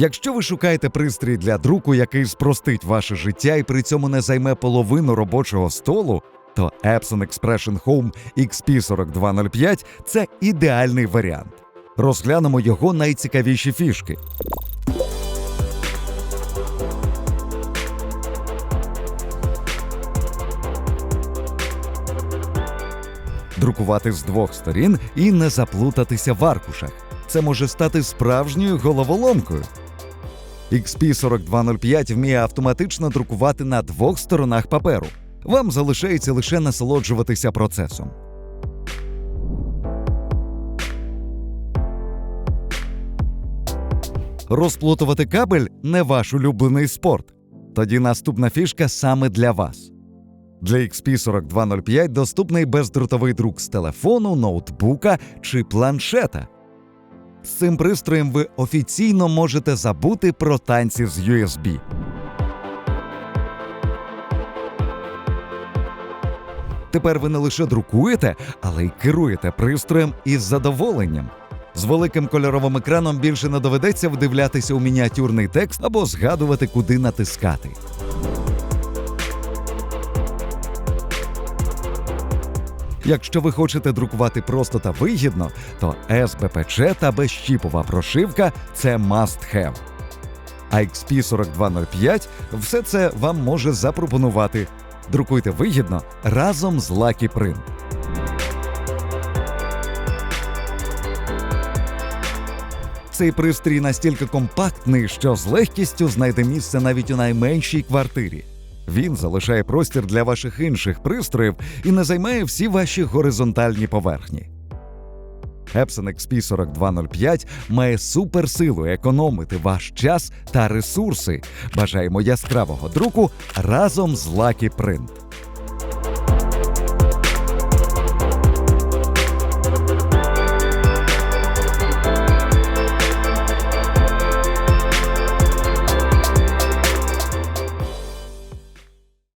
Якщо ви шукаєте пристрій для друку, який спростить ваше життя і при цьому не займе половину робочого столу, то Epson Expression Home XP4205 – це ідеальний варіант. Розглянемо його найцікавіші фішки. Друкувати з двох сторін і не заплутатися в аркушах. Це може стати справжньою головоломкою. XP4205 вміє автоматично друкувати на двох сторонах паперу. Вам залишається лише насолоджуватися процесом. Розплутувати кабель не ваш улюблений спорт. Тоді наступна фішка саме для вас. Для XP4205 доступний бездротовий друк з телефону, ноутбука чи планшета. З цим пристроєм ви офіційно можете забути про танці з USB. Тепер ви не лише друкуєте, але й керуєте пристроєм із задоволенням. З великим кольоровим екраном більше не доведеться вдивлятися у мініатюрний текст або згадувати, куди натискати. Якщо ви хочете друкувати просто та вигідно, то СБПЧ та безщіпова прошивка це must have. А XP4205 все це вам може запропонувати. Друкуйте вигідно разом з Lucky Print. Цей пристрій настільки компактний, що з легкістю знайде місце навіть у найменшій квартирі. Він залишає простір для ваших інших пристроїв і не займає всі ваші горизонтальні поверхні. Epson XP4205 має суперсилу економити ваш час та ресурси. Бажаємо яскравого друку разом з Lucky Print.